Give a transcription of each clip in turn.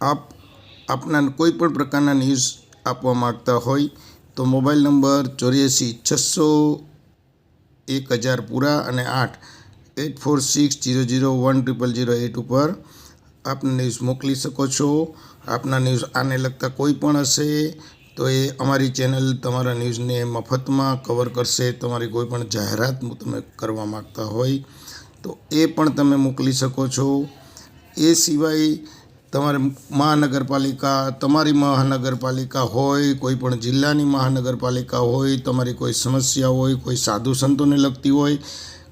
આપ આપના કોઈ પણ પ્રકારના ન્યૂઝ આપવા માગતા હોય તો મોબાઈલ નંબર ચોર્યાસી છસો એક હજાર પૂરા અને આઠ eight four six zero zero one triple zero eight ઉપર આપને ન્યૂઝ મોકલી શકો છો. આપના ન્યૂઝ આને લગતા કોઈ પણ હશે તો એ અમારી ચેનલ તમારા ન્યૂઝને મફતમાં કવર કરશે. તમારી કોઈ પણ જાહેરાત તમે કરવા માગતા હોય તો એ પણ તમે મોકલી શકો છો. એ સિવાય તમારે મહાનગરપાલિકા, તમારી મહાનગરપાલિકા હોય, કોઈ પણ જિલ્લાની મહાનગરપાલિકા હોય, તમારી કોઈ સમસ્યા હોય, કોઈ સાધુ સંતોને લગતી હોય,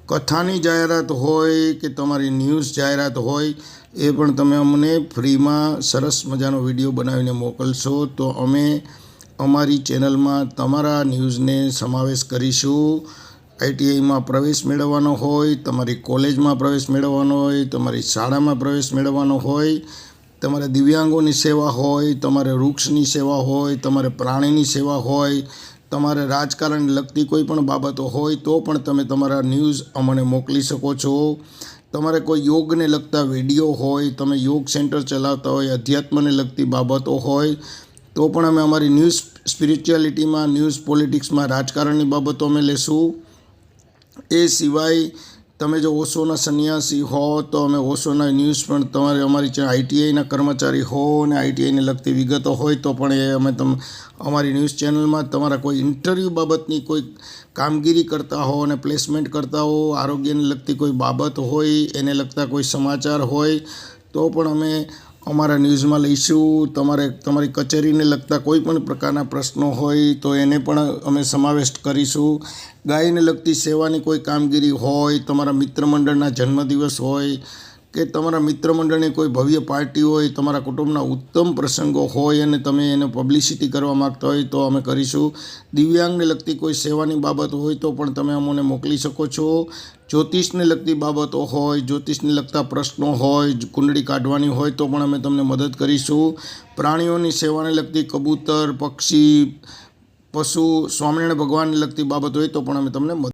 કથાની જાહેરાત હોય કે તમારી ન્યૂઝ જાહેરાત હોય, એ પણ તમે અમને ફ્રીમાં સરસ મજાનો વીડિયો બનાવીને મોકલશો. તો અમે અમારી ચેનલમાં તમારા ન્યૂઝને સમાવેશ કરીશું. આઈટીઆઈમાં પ્રવેશ મેળવવાનો હોય, તમારી કોલેજમાં પ્રવેશ મેળવવાનો હોય, તમારી શાળામાં પ્રવેશ મેળવવાનો હોય તમારે દિવ્યાંગોની સેવા હોય, તમારે વૃક્ષની સેવા હોય, તમારે પ્રાણીની સેવા હોય, તમારે રાજકારણને લગતી કોઈ પણ બાબતો હોય, તો પણ તમે તમારા ન્યૂઝ અમને મોકલી શકો છો. તમારે કોઈ યોગને લગતા વીડિયો હોય, તમે યોગ સેન્ટર ચલાવતા હોય, અધ્યાત્મને લગતી બાબતો હોય, તો પણ અમે અમારી ન્યૂઝ સ્પિરિચ્યુઆલિટીમાં, ન્યૂઝ પોલિટિક્સમાં રાજકારણની બાબતો અમે લેશું. એ સિવાય તમે જો ઓશોના સંન્યાસી હો, તો અમે ઓશોના ન્યૂઝ પણ તમારે અમારી આઈટીઆઈના કર્મચારી હો અને આઈટીઆઈને લગતી વિગતો હોય, તો પણ એ અમે તમ, અમારી ન્યૂઝ ચેનલમાં તમારા કોઈ ઇન્ટરવ્યૂ બાબતની કોઈ કામગીરી કરતા હો અને પ્લેસમેન્ટ કરતા હો, આરોગ્યને લગતી કોઈ બાબત હોય, એને લગતા કોઈ સમાચાર હોય, તો પણ અમે અમારા ન્યૂઝમાં લઈશું. તમારે, તમારી કચેરીને લગતા કોઈ પણ પ્રકારના પ્રશ્નો હોય તો એને પણ અમે સમાવેશ કરીશું. ગાયને લગતી સેવાની કોઈ કામગીરી હોય, તમારા મિત્ર મંડળના જન્મદિવસ હોય કે તમારા મિત્ર મંડળની કોઈ ભવ્ય પાર્ટી હોય, તમારા કુટુંબના ઉત્તમ પ્રસંગો હોય અને તમે એને પબ્લિસિટી કરવા માગતા હોય તો અમે કરીશું. દિવ્યાંગને લગતી કોઈ સેવાની બાબત હોય તો પણ તમે અમને મોકલી શકો છો. જ્યોતિષને લગતી બાબતો હોય, જ્યોતિષને લગતા પ્રશ્નો હોય, કુંડળી કાઢવાની હોય તો પણ અમે તમને મદદ કરીશું. પ્રાણીઓની સેવાને લગતી કબૂતર, પક્ષી, પશુ, સ્વામિનારાયણ ભગવાનને લગતી બાબત હોય તો પણ અમે તમને